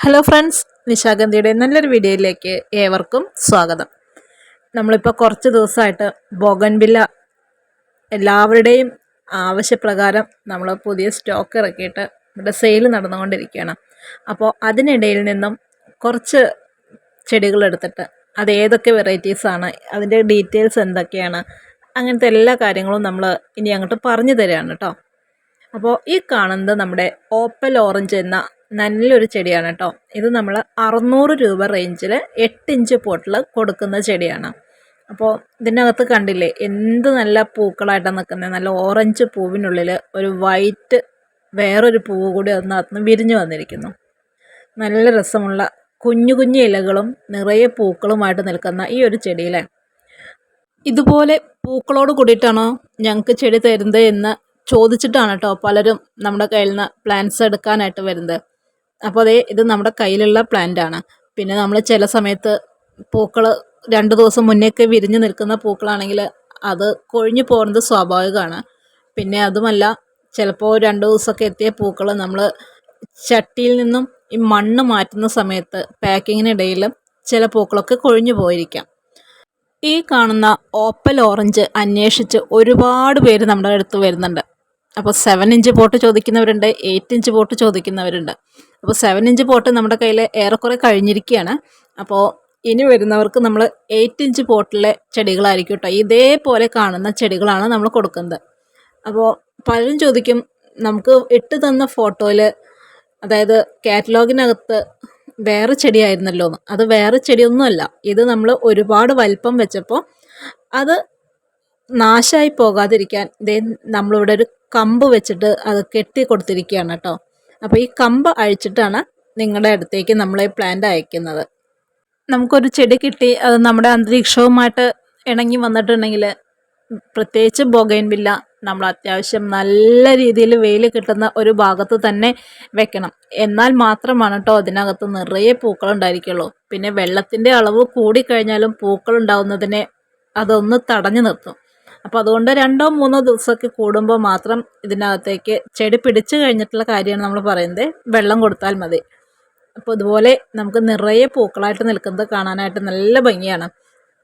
Hello friends നിശാഗന്ധിയുടെ നല്ലൊരു വീഡിയോയിലേക്ക് ഏവർക്കും സ്വാഗതം. നമ്മളിപ്പോൾ കുറച്ച് ദിവസമായിട്ട് ബോഗൻവില്ല എല്ലാവരുടെയും ആവശ്യപ്രകാരം നമ്മൾ പുതിയ സ്റ്റോക്ക് ഇറക്കിയിട്ട് ഇവിടെ സെയിൽ നടന്നുകൊണ്ടിരിക്കുകയാണ്. അപ്പോൾ അതിനിടയിൽ നിന്നും കുറച്ച് ചെടികൾ എടുത്തിട്ട് അത് ഏതൊക്കെ വെറൈറ്റീസാണ് അതിന്റെ ഡീറ്റെയിൽസ് എന്തൊക്കെയാണ് അങ്ങനത്തെ എല്ലാ കാര്യങ്ങളും നമ്മൾ ഇനി അങ്ങോട്ട് പറഞ്ഞു തരികയാണ് കേട്ടോ. അപ്പോൾ ഈ കാണുന്നത് നമ്മുടെ ഓപ്പൽ ഓറഞ്ച് എന്ന നല്ലൊരു ചെടിയാണ് കേട്ടോ. ഇത് നമ്മൾ അറുന്നൂറ് രൂപ റേഞ്ചിൽ എട്ട് ഇഞ്ച് പോട്ടിൽ കൊടുക്കുന്ന ചെടിയാണ്. അപ്പോൾ ഇതിനകത്ത് കണ്ടില്ലേ എന്ത് നല്ല പൂക്കളായിട്ടാണ് നിൽക്കുന്നത് നല്ല ഓറഞ്ച് പൂവിനുള്ളിൽ ഒരു വൈറ്റ് വേറൊരു പൂവ് കൂടി അതിനകത്ത് നിന്ന് വിരിഞ്ഞു വന്നിരിക്കുന്നു. നല്ല രസമുള്ള കുഞ്ഞു കുഞ്ഞു ഇലകളും നിറയെ പൂക്കളുമായിട്ട് നിൽക്കുന്ന ഈ ഒരു ചെടിയിലെ. ഇതുപോലെ പൂക്കളോട് കൂടിയിട്ടാണോ ഞങ്ങൾക്ക് ചെടി തരുന്നത് എന്ന് ചോദിച്ചിട്ടാണ് കേട്ടോ പലരും നമ്മുടെ കയ്യിൽ നിന്ന് പ്ലാന്റ്സ് എടുക്കാനായിട്ട് വരുന്നത്. അപ്പോൾ അതേ ഇത് നമ്മുടെ കയ്യിലുള്ള പ്ലാന്റ് ആണ്. പിന്നെ നമ്മൾ ചില സമയത്ത് പൂക്കൾ രണ്ട് ദിവസം മുന്നേക്ക് വിരിഞ്ഞ് നിൽക്കുന്ന പൂക്കളാണെങ്കിൽ അത് കൊഴിഞ്ഞു പോകുന്നത് സ്വാഭാവികമാണ്. പിന്നെ അതുമല്ല ചിലപ്പോൾ രണ്ട് ദിവസമൊക്കെ എത്തിയ പൂക്കൾ നമ്മൾ ചട്ടിയിൽ നിന്നും ഈ മണ്ണ് മാറ്റുന്ന സമയത്ത് പാക്കിങ്ങിനിടയിൽ ചില പൂക്കളൊക്കെ കൊഴിഞ്ഞു പോയിരിക്കാം. ഈ കാണുന്ന ഓപ്പൽ ഓറഞ്ച് അന്വേഷിച്ച് ഒരുപാട് പേര് നമ്മുടെ അടുത്ത് വരുന്നുണ്ട്. അപ്പോൾ സെവൻ ഇഞ്ച് പോട്ട് ചോദിക്കുന്നവരുണ്ട് എയ്റ്റ് ഇഞ്ച് പോട്ട് ചോദിക്കുന്നവരുണ്ട്. അപ്പോൾ സെവൻ ഇഞ്ച് പോട്ട് നമ്മുടെ കയ്യിൽ ഏറെക്കുറെ കഴിഞ്ഞിരിക്കുകയാണ്. അപ്പോൾ ഇനി വരുന്നവർക്ക് നമ്മൾ എയ്റ്റ് ഇഞ്ച് പോട്ടിലെ ചെടികളായിരിക്കും കേട്ടോ. ഇതേപോലെ കാണുന്ന ചെടികളാണ് നമ്മൾ കൊടുക്കുന്നത്. അപ്പോൾ പലരും ചോദിക്കും നമുക്ക് ഇട്ട് തന്ന ഫോട്ടോയിൽ അതായത് കാറ്റലോഗിനകത്ത് വേറെ ചെടിയായിരുന്നല്ലോ അത് വേറെ ചെടിയൊന്നുമല്ല. ഇത് നമ്മൾ ഒരുപാട് വലിപ്പം വെച്ചപ്പോൾ അത് നാശമായി പോകാതിരിക്കാൻ ഇതേ നമ്മളിവിടെ ഒരു കമ്പ് വെച്ചിട്ട് അത് കെട്ടി കൊടുത്തിരിക്കുകയാണ് കേട്ടോ. അപ്പോൾ ഈ കമ്പ് അഴിച്ചിട്ടാണ് നിങ്ങളുടെ അടുത്തേക്ക് നമ്മൾ ഈ പ്ലാന്റ് അയക്കുന്നത്. നമുക്കൊരു ചെടി കിട്ടി അത് നമ്മുടെ അന്തരീക്ഷവുമായിട്ട് ഇണങ്ങി വന്നിട്ടുണ്ടെങ്കിൽ പ്രത്യേകിച്ച് ബൊഗൈൻവില്ല നമ്മൾ അത്യാവശ്യം നല്ല രീതിയിൽ വെയിൽ കിട്ടുന്ന ഒരു ഭാഗത്ത് തന്നെ വെക്കണം. എന്നാൽ മാത്രമാണ് കേട്ടോ അതിനകത്ത് നിറയെ പൂക്കൾ ഉണ്ടായിരിക്കുള്ളൂ. പിന്നെ വെള്ളത്തിന്റെ അളവ് കൂടിക്കഴിഞ്ഞാലും പൂക്കൾ ഉണ്ടാവുന്നതിനെ അതൊന്ന് തടഞ്ഞു നിർത്തും. അപ്പോൾ അതുകൊണ്ട് രണ്ടോ മൂന്നോ ദിവസമൊക്കെ കൂടുമ്പോൾ മാത്രം ഇതിനകത്തേക്ക് ചെടി പിടിച്ചു കഴിഞ്ഞിട്ടുള്ള കാര്യമാണ് നമ്മൾ പറയുന്നത്. വെള്ളം കൊടുത്താൽ മതി. അപ്പോൾ ഇതുപോലെ നമുക്ക് നിറയെ പൂക്കളായിട്ട് നിൽക്കുന്നത് കാണാനായിട്ട് നല്ല ഭംഗിയാണ്.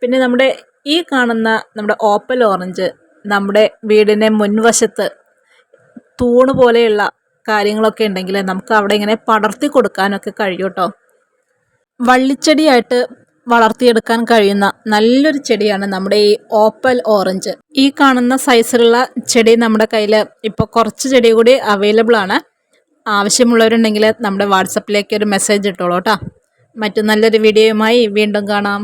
പിന്നെ നമ്മുടെ ഈ കാണുന്ന നമ്മുടെ ഓപ്പൽ ഓറഞ്ച് നമ്മുടെ വീടിന്റെ മുൻവശത്ത് തൂണ് പോലെയുള്ള കാര്യങ്ങളൊക്കെ ഉണ്ടെങ്കിൽ നമുക്ക് അവിടെ ഇങ്ങനെ പടർത്തി കൊടുക്കാനൊക്കെ കഴിയൂട്ടോ വള്ളിച്ചെടിയായിട്ട് വളർത്തിയെടുക്കാൻ കഴിയുന്ന നല്ലൊരു ചെടിയാണ് നമ്മുടെ ഈ ഓപ്പൽ ഓറഞ്ച്. ഈ കാണുന്ന സൈസിലുള്ള ചെടി നമ്മുടെ കയ്യിൽ ഇപ്പോൾ കുറച്ച് ചെടി കൂടി അവൈലബിൾ ആണ്. ആവശ്യമുള്ളവരുണ്ടെങ്കിൽ നമ്മുടെ വാട്സപ്പിലേക്ക് ഒരു മെസ്സേജ് ഇട്ടോളൂ കേട്ടോ. മറ്റു നല്ലൊരു വീഡിയോയുമായി വീണ്ടും കാണാം.